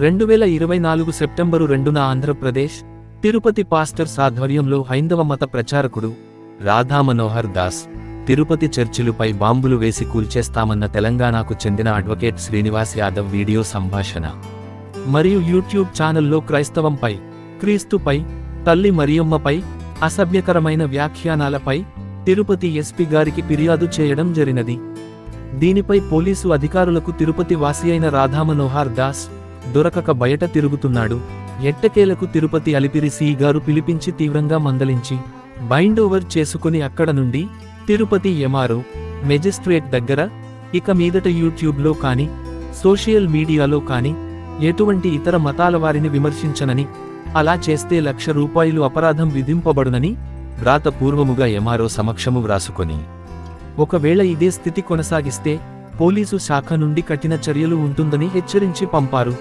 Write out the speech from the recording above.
రెండు వేల ఇరవై నాలుగు సెప్టెంబరు రెండున ఆంధ్రప్రదేశ్ తిరుపతి పాస్టర్స్ ఆధ్వర్యంలో హైందవ మత ప్రచారకుడు రాధా మనోహర్ దాస్ తిరుపతి చర్చిలుపై బాంబులు వేసి కూల్చేస్తామన్న తెలంగాణకు చెందిన అడ్వకేట్ శ్రీనివాస్ యాదవ్ వీడియో సంభాషణ. మరియు యూట్యూబ్ ఛానల్లో క్రైస్తవంపై క్రీస్తుపై తల్లి మరియమ్మపై అసభ్యకరమైన వ్యాఖ్యానాలపై తిరుపతి ఎస్పీ గారికి ఫిర్యాదు చేయడం జరిగినది దీనిపై పోలీసు అధికారులకు తిరుపతి వాసి అయిన రాధామనోహర్ దాస్ దొరకక బయట తిరుగుతున్నాడు. ఎట్టకేలకు తిరుపతి అలిపిరి సి గారు పిలిపించి తీవ్రంగా మందలించి బైండ్ ఓవర్ చేసుకుని అక్కడ నుండి తిరుపతి ఎమారో మెజిస్ట్రేట్ దగ్గర ఇక మీదట యూట్యూబ్లో కానీ సోషల్ మీడియాలో కానీ ఎటువంటి ఇతర మతాల వారిని విమర్శించనని అలా చేస్తే లక్ష రూపాయలు అపరాధం విధింపబడునని వ్రాతపూర్వముగా ఎమారో సమక్షము వ్రాసుకొని ఒకవేళ ఇదే స్థితి కొనసాగిస్తే పోలీసు శాఖ నుండి కఠిన చర్యలు ఉంటుందని హెచ్చరించి పంపారు.